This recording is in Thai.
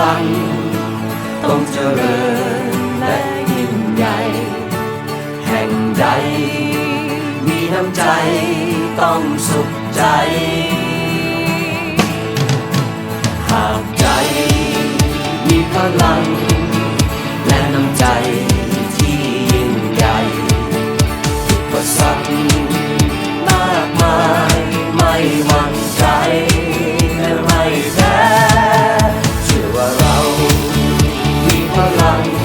ลัง ต้องเจริญและยิ่งใหญ่ แห่งใด มีน้ำใจต้องสุขใจ หากใจมีพลัง Allah.